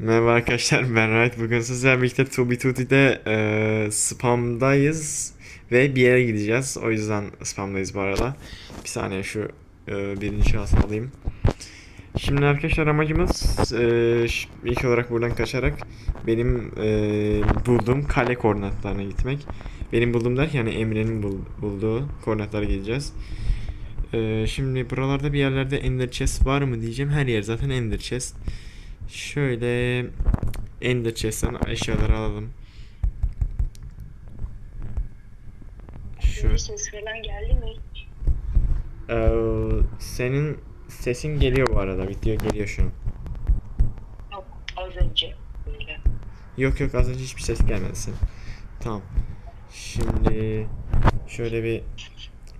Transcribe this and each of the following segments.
Merhaba arkadaşlar ben Rahat. Bugün sizlerle birlikte Tubi Tuti'de e, spamdayız ve bir yere gideceğiz. O yüzden spamdayız bu arada. Bir saniye şu e, birinci şahsı alayım. Şimdi arkadaşlar amacımız e, ilk olarak buradan kaçarak benim e, bulduğum kale koordinatlarına gitmek. Benim bulduğum derken yani Emre'nin bul- bulduğu koordinatlara gideceğiz. E, şimdi buralarda bir yerlerde Ender Chest var mı diyeceğim. Her yer zaten Ender Chest. Şöyle Ender Chest'ten eşyaları alalım. Şu falan geldi mi? Ee, senin sesin geliyor bu arada. Video geliyor şu an. Yok az önce böyle. Yok yok az önce hiçbir ses gelmedi senin. Tamam. Şimdi şöyle bir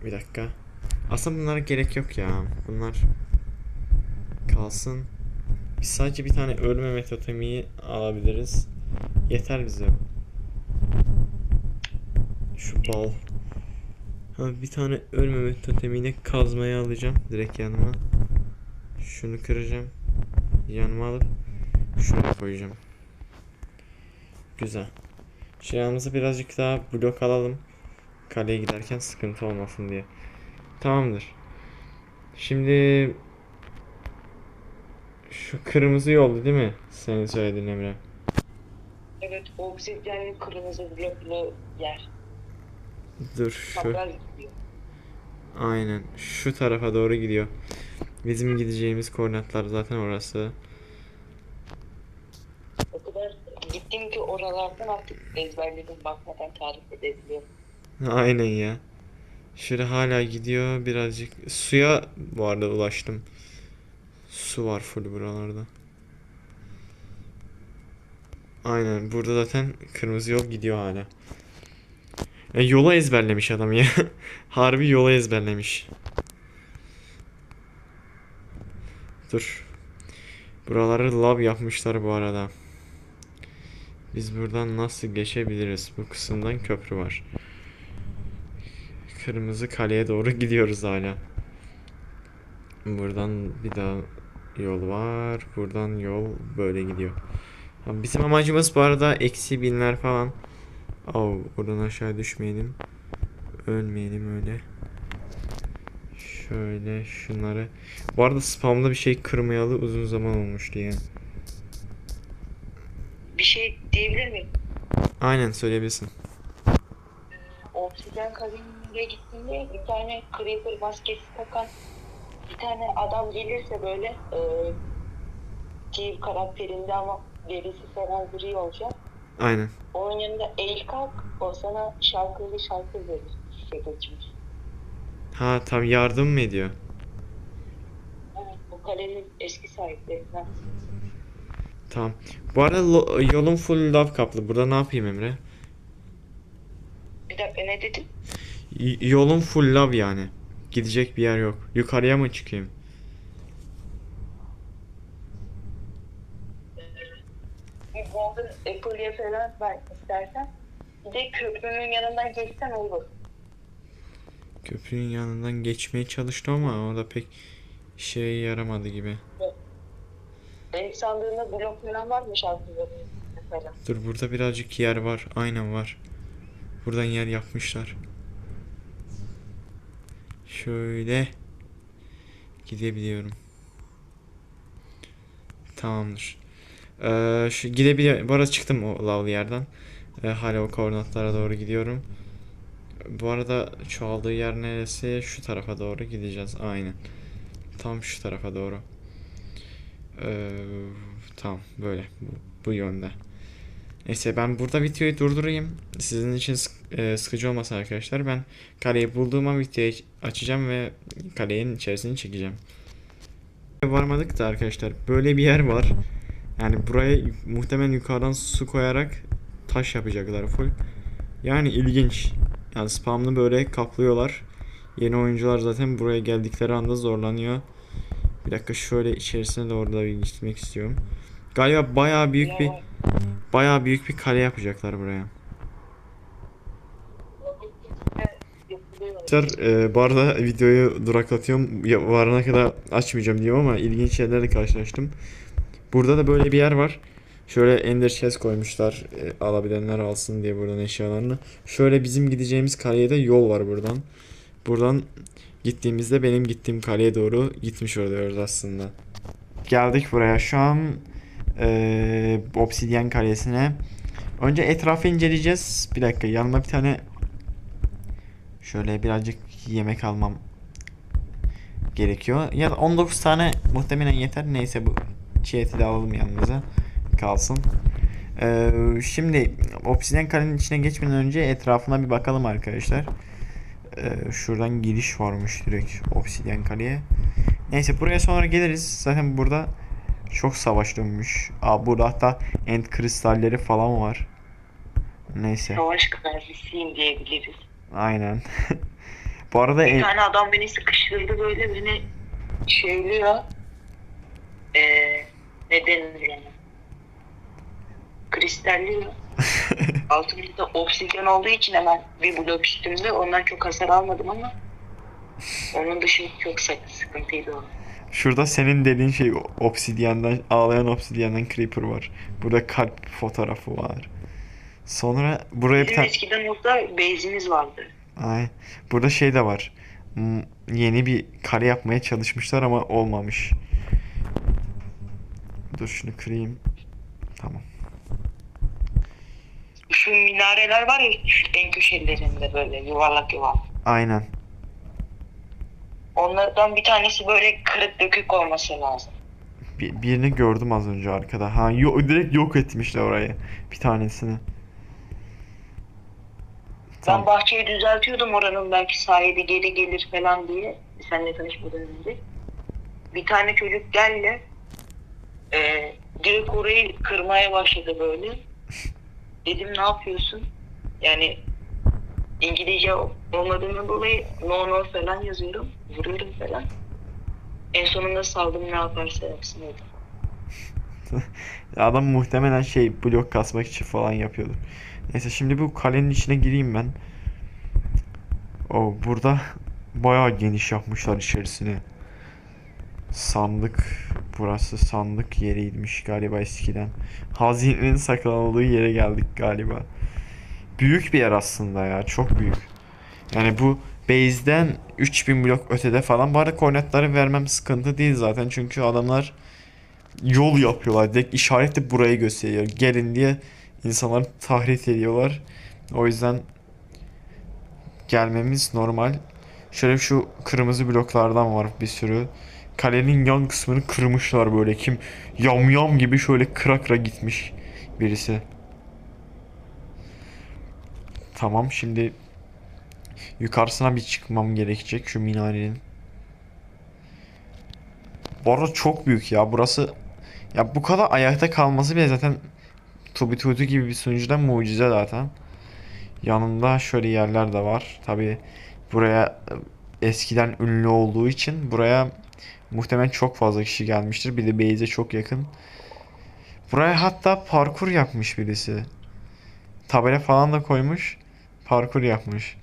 bir dakika. Aslında bunlara gerek yok ya. Bunlar kalsın. Biz sadece bir tane ölmeme totemi alabiliriz. Yeter bize. Şu bal. Ha, bir tane ölmeme totemini kazmaya alacağım direkt yanıma. Şunu kıracağım. Yanıma alıp şuraya koyacağım. Güzel. Şu yanımıza birazcık daha blok alalım. Kaleye giderken sıkıntı olmasın diye. Tamamdır. Şimdi şu kırmızı yoldu değil mi? Senin söylediğin Emre. Evet obsidyenli kırmızı bloklu yer. Dur şu. Gidiyor. Aynen. Şu tarafa doğru gidiyor. Bizim gideceğimiz koordinatlar zaten orası. O kadar gittim ki oralardan artık ezberledim bakmadan tarif edebiliyorum. Aynen ya. Şöyle hala gidiyor birazcık. Suya bu arada ulaştım. Su var full buralarda. Aynen burada zaten kırmızı yol gidiyor hala. E, yola ezberlemiş adam ya. Harbi yola ezberlemiş. Dur. Buraları lav yapmışlar bu arada. Biz buradan nasıl geçebiliriz? Bu kısımdan köprü var. Kırmızı kaleye doğru gidiyoruz hala. Buradan bir daha yol var. Buradan yol böyle gidiyor. Bizim amacımız bu arada eksi binler falan. Oh, buradan aşağı düşmeyelim. Ölmeyelim öyle. Şöyle şunları. Bu arada spamda bir şey kırmayalı uzun zaman olmuştu yani. Bir şey diyebilir miyim? Aynen söyleyebilirsin. Obsidyen kabinine gittiğimde bir tane creeper maskesi takan bir tane adam gelirse böyle e, Steve karakterinde ama derisi falan gri olacak. Aynen. Onun yanında el kalk, o sana şarkılı şarkı verir. Geçmiş. Ha tam yardım mı ediyor? Evet, bu kalenin eski sahiplerinden. Tamam. Bu arada yolun full lav kaplı. Burada ne yapayım Emre? Bir dakika ne dedin? Y- yolun full lav yani. Gidecek bir yer yok. Yukarıya mı çıkayım? Bir Golden Apple'ye falan ben istersen. Bir de köprünün yanından geçsen olur. Köprünün yanından geçmeye çalıştım ama o da pek şeye yaramadı gibi. Benim sandığımda blok falan var mı şarkıları mesela? Dur burada birazcık yer var. Aynen var. Buradan yer yapmışlar. Şöyle gidebiliyorum. Tamamdır. Ee, şu gidebiliyorum. Bu arada çıktım o lavlı yerden. Ee, hala o koordinatlara doğru gidiyorum. Bu arada çoğaldığı yer neresi? Şu tarafa doğru gideceğiz. Aynen. Tam şu tarafa doğru. Ee, tamam böyle. Bu, bu yönde. Neyse ben burada videoyu durdurayım. Sizin için e, sıkıcı olmasın arkadaşlar. Ben kaleyi bulduğuma videoyu açacağım ve kalenin içerisini çekeceğim. Varmadık da arkadaşlar böyle bir yer var. Yani buraya muhtemelen yukarıdan su koyarak taş yapacaklar full. Yani ilginç. Yani spamlı böyle kaplıyorlar. Yeni oyuncular zaten buraya geldikleri anda zorlanıyor. Bir dakika şöyle içerisine doğru da bir gitmek istiyorum. Galiba bayağı büyük bir bayağı büyük bir kale yapacaklar buraya. Arkadaşlar e, bu arada videoyu duraklatıyorum. Varana kadar açmayacağım diyeyim ama ilginç şeylerle karşılaştım. Burada da böyle bir yer var. Şöyle Ender Chest koymuşlar. e, alabilenler alsın diye buradan eşyalarını. Şöyle bizim gideceğimiz kaleye de yol var buradan. Buradan gittiğimizde benim gittiğim kaleye doğru gitmiş oluyoruz aslında. Geldik buraya. Şu an e, Obsidian Kalesi'ne. Önce etrafı inceleyeceğiz. Bir dakika yanıma bir tane şöyle birazcık yemek almam gerekiyor. Ya da 19 tane muhtemelen yeter. Neyse bu çiğ eti de alalım yanımıza. Kalsın. Ee, şimdi Obsidian Kale'nin içine geçmeden önce etrafına bir bakalım arkadaşlar. Ee, şuradan giriş varmış direkt Obsidian Kale'ye. Neyse buraya sonra geliriz. Zaten burada çok savaş dönmüş. Aa, burada hatta end kristalleri falan var. Neyse. Savaş gazisiyim diyebiliriz. Aynen. Bu arada Bir en- tane adam beni sıkıştırdı böyle beni şeyliyor. Ee, ne denir yani? Kristalliyor. Altımızda obsidyen olduğu için hemen bir blok üstümde ondan çok hasar almadım ama onun dışında çok sık- sıkıntıydı o. Şurada senin dediğin şey obsidyandan ağlayan obsidyandan creeper var. Burada kalp fotoğrafı var. Sonra buraya bir Bizim tane eskiden orada base'imiz vardı. ay burada şey de var. Hmm, Yeni bir kare yapmaya çalışmışlar ama olmamış. Dur şunu kırayım. Tamam. Şu minareler var ya en köşelerinde böyle yuvarlak yuvarlak. Aynen. Onlardan bir tanesi böyle kırık dökük olması lazım. Bir, birini gördüm az önce arkada. Ha yo, direkt yok etmişler orayı. Bir tanesini. Ben bahçeyi düzeltiyordum oranın belki sahibi geri gelir falan diye. Seninle tanışmadan önce. Bir tane çocuk geldi. E, direkt orayı kırmaya başladı böyle. Dedim ne yapıyorsun? Yani İngilizce olmadığından dolayı no no falan yazıyorum. Vuruyorum falan. En sonunda saldım ne yaparsa yapsın dedim. Adam muhtemelen şey blok kasmak için falan yapıyordur. Neyse şimdi bu kalenin içine gireyim ben. O burada bayağı geniş yapmışlar içerisini. Sandık burası sandık yeriymiş galiba eskiden. Hazinenin saklanıldığı yere geldik galiba. Büyük bir yer aslında ya çok büyük. Yani bu base'den 3000 blok ötede falan. Bu arada koordinatları vermem sıkıntı değil zaten çünkü adamlar yol yapıyorlar. Direkt işaretle burayı gösteriyor. Gelin diye insanları tahrik ediyorlar. O yüzden gelmemiz normal. Şöyle şu kırmızı bloklardan var bir sürü. Kalenin yan kısmını kırmışlar böyle. Kim yam yam gibi şöyle kıra kıra gitmiş birisi. Tamam şimdi yukarısına bir çıkmam gerekecek şu minarenin. Bu arada çok büyük ya burası. Ya bu kadar ayakta kalması bile zaten Tubi Tutu gibi bir sunucuda mucize zaten. Yanında şöyle yerler de var. Tabi buraya e, eskiden ünlü olduğu için buraya muhtemelen çok fazla kişi gelmiştir. Bir de Beyze çok yakın. Buraya hatta parkur yapmış birisi. Tabela falan da koymuş. Parkur yapmış.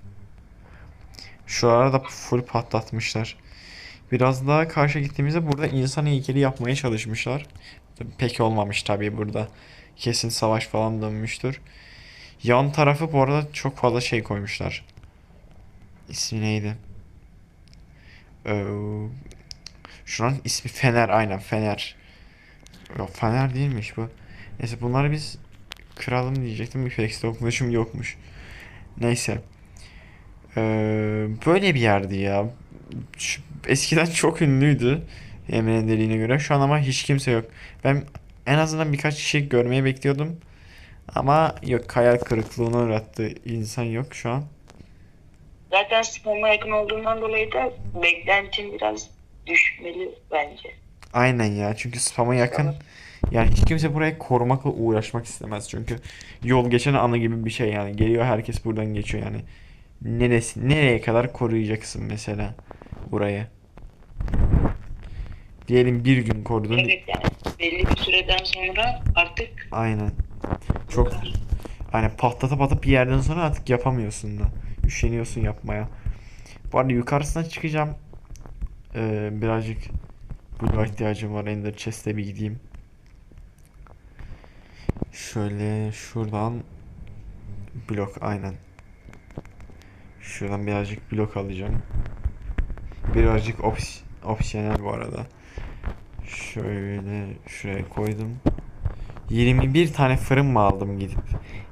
Şuralara da full patlatmışlar. Biraz daha karşı gittiğimizde burada insan heykeli yapmaya çalışmışlar. Pek olmamış tabii burada. Kesin savaş falan dönmüştür. Yan tarafı bu arada çok fazla şey koymuşlar. İsmi neydi? Ee, şuranın ismi Fener aynen Fener. Yok Fener değilmiş bu. Neyse bunları biz kıralım diyecektim. Fix'te okunuşum yokmuş. Neyse. Ee, böyle bir yerdi ya. Şu- eskiden çok ünlüydü. Emre'nin dediğine göre. Şu an ama hiç kimse yok. Ben en azından birkaç kişi görmeyi bekliyordum. Ama yok hayal kırıklığına uğrattı. İnsan yok şu an. Zaten spam'a yakın olduğundan dolayı da beklentim biraz düşmeli bence. Aynen ya. Çünkü spam'a yakın. Yani hiç kimse burayı korumakla uğraşmak istemez. Çünkü yol geçen anı gibi bir şey yani. Geliyor herkes buradan geçiyor yani. Neresi, nereye kadar koruyacaksın mesela burayı? Diyelim bir gün korudun. Evet yani belli bir süreden sonra artık Aynen. Çok Aynen patlatıp atıp bir yerden sonra artık yapamıyorsun da. Üşeniyorsun yapmaya. Bu arada yukarısına çıkacağım. Ee, birazcık bloğa ihtiyacım var. Ender Chest'e bir gideyim. Şöyle şuradan blok aynen. Şuradan birazcık blok alacağım. Birazcık ops opsiyonel bu arada. Şöyle şuraya koydum. 21 tane fırın mı aldım gidip?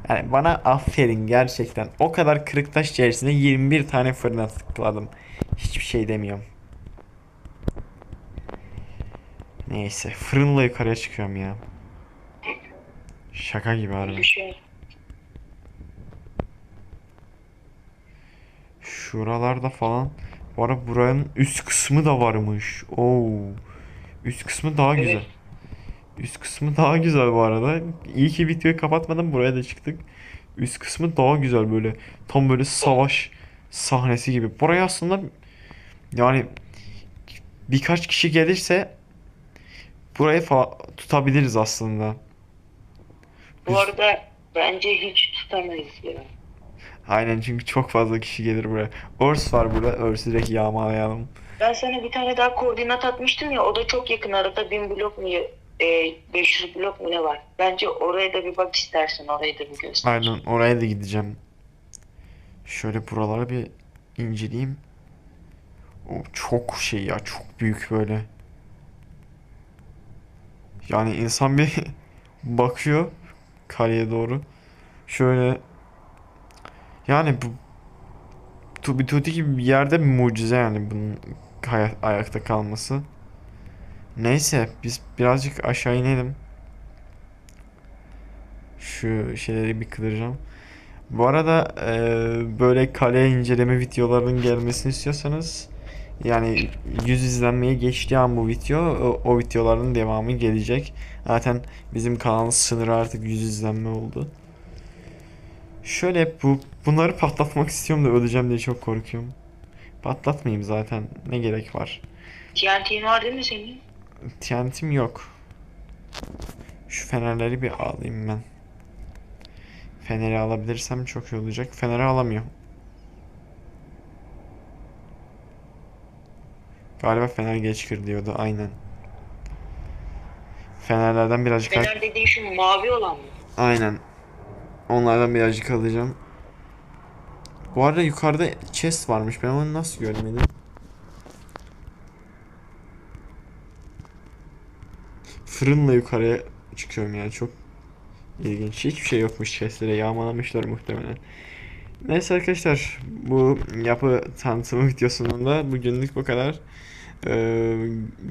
Yani bana aferin gerçekten. O kadar kırık taş içerisinde 21 tane fırına tıkladım. Hiçbir şey demiyorum. Neyse fırınla yukarıya çıkıyorum ya. Şaka gibi harbi. Şey. Şuralarda falan. Bu arada buranın üst kısmı da varmış. Oo. Üst kısmı daha Evet. güzel. Üst kısmı daha güzel bu arada. İyi ki videoyu kapatmadan buraya da çıktık. Üst kısmı daha güzel böyle. Tam böyle savaş sahnesi gibi. Buraya aslında yani birkaç kişi gelirse burayı tutabiliriz aslında. Bu arada bence hiç tutamayız ya. Aynen çünkü çok fazla kişi gelir buraya. Örs var burada. Örs'ü direkt yağmalayalım. Ben sana bir tane daha koordinat atmıştım ya o da çok yakın arada 1000 blok mu e, 500 blok mu ne var? Bence oraya da bir bak istersen orayı da bir göster. Aynen oraya da gideceğim. Şöyle buraları bir inceleyeyim. O çok şey ya çok büyük böyle. Yani insan bir bakıyor kaleye doğru. Şöyle yani bu Tubi Tuti gibi bir yerde bir mucize yani bunun hay- ayakta kalması. Neyse biz birazcık aşağı inelim. Şu şeyleri bir kıracağım. Bu arada eee, böyle kale inceleme videolarının gelmesini istiyorsanız yani 100 izlenmeye geçtiği an bu video o, o videoların devamı gelecek. Zaten bizim kanalın sınırı artık 100 izlenme oldu. Şöyle bu bunları patlatmak istiyorum da öleceğim diye çok korkuyorum. Patlatmayayım zaten. Ne gerek var? TNT'in var değil mi senin? TNT'm yok. Şu fenerleri bir alayım ben. Feneri alabilirsem çok iyi olacak. Feneri alamıyorum. Galiba fener geç kırılıyordu aynen. Fenerlerden birazcık Fener dediğin şu mavi olan mı? aynen. Onlardan birazcık alacağım. Bu arada yukarıda chest varmış. Ben onu nasıl görmedim? Fırınla yukarıya çıkıyorum yani çok ilginç. Hiçbir şey yokmuş chestlere yağmalamışlar muhtemelen. Neyse arkadaşlar bu yapı tanıtımı videosunun da bugünlük bu kadar. Ee,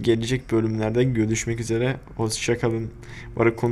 gelecek bölümlerde görüşmek üzere. Hoşçakalın. Arada konu